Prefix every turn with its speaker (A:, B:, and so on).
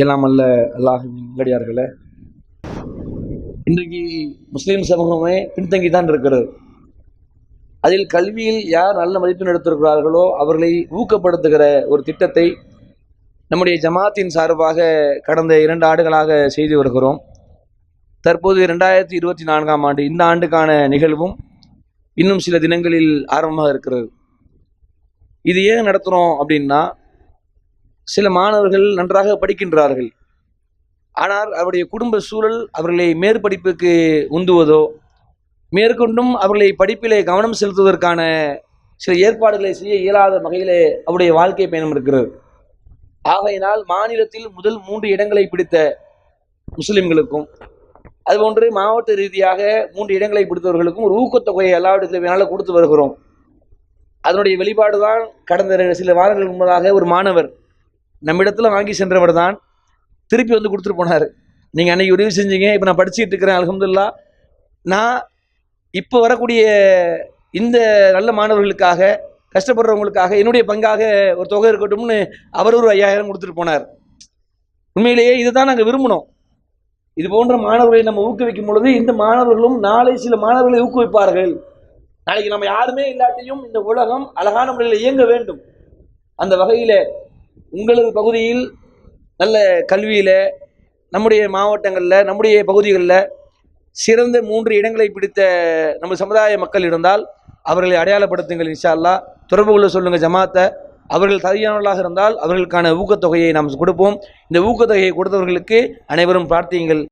A: எல்லாம் அல்ல அல்லாஹின் நல்லடியார்களே இன்றைக்கு முஸ்லீம் சமூகமே பின்தங்கி தான் இருக்கிறது. அதில் கல்வியில் யார் நல்ல மதிப்பெண் எடுத்திருக்கிறார்களோ அவர்களை ஊக்கப்படுத்துகிற ஒரு திட்டத்தை நம்முடைய ஜமாத்தின் சார்பாக கடந்த இரண்டு ஆண்டுகளாக செய்து வருகிறோம். தற்போது இரண்டாயிரத்தி இருபத்தி நான்காம் ஆண்டு இந்த ஆண்டுக்கான நிகழ்வும் இன்னும் சில தினங்களில் ஆரம்பமாக இருக்கிறது. இது ஏன் நடத்துகிறோம் அப்படின்னா சில மாணவர்கள் நன்றாக படிக்கின்றார்கள். ஆனால் அவருடைய குடும்ப சூழல் அவர்களை மேற்படிப்புக்கு உந்துவதோ மேற்கொண்டும் அவர்களை படிப்பிலே கவனம் செலுத்துவதற்கான சில ஏற்பாடுகளை செய்ய இயலாத வகையிலே அவருடைய வாழ்க்கை பயணம் இருக்கிறது. ஆகையினால் மாநிலத்தில் முதல் மூன்று இடங்களை பிடித்த முஸ்லிம்களுக்கும் அதுபோன்று மாவட்ட ரீதியாக மூன்று இடங்களை பிடித்தவர்களுக்கும் ஒரு ஊக்கத்தொகையை எல்லா இடத்துல கொடுத்து வருகிறோம். அதனுடைய வெளிப்பாடு தான் கடந்த சில வாரங்கள் முன்பதாக ஒரு மாணவர் நம்மிடத்தில் வாங்கி சென்றவர் தான் திருப்பி வந்து கொடுத்துட்டு போனார். நீங்கள் அன்னைக்கு உதவி செஞ்சீங்க இப்போ நான் படிச்சுக்கிட்டு இருக்கிறேன் அல்ஹம்துலில்லாஹ் நான் இப்போ வரக்கூடிய இந்த நல்ல மாணவர்களுக்காக கஷ்டப்படுறவங்களுக்காக என்னுடைய பங்காக ஒரு தொகை இருக்கட்டும்னு அவர் ஒரு ஐயாயிரம் கொடுத்துட்டு போனார். உண்மையிலேயே இதுதான் நாங்கள் விரும்பினோம். இது போன்ற மாணவர்களை நம்ம ஊக்குவிக்கும் பொழுது இந்த மாணவர்களும் நாளை சில மாணவர்களை ஊக்குவிப்பார்கள். நாளைக்கு நம்ம யாருமே இல்லாட்டியும் இந்த உலகம் அழகான முறையில் இயங்க வேண்டும். அந்த வகையில் உங்களது பகுதியில் நல்ல கல்வியில் நம்முடைய மாவட்டங்களில் நம்முடைய பகுதிகளில் சிறந்த மூன்று இடங்களை பிடித்த நம்ம சமுதாய மக்கள் இருந்தால் அவர்களை அடையாளப்படுத்துங்கள் இன்ஷா தொடர்பு கொள்ள சொல்லுங்கள் ஜமாத்தை அவர்கள் தகுதியானவர்களாக இருந்தால் அவர்களுக்கான ஊக்கத்தொகையை நாம் கொடுப்போம். இந்த ஊக்கத்தொகையை கொடுத்தவர்களுக்கு அனைவரும் பிரார்த்தியுங்கள்.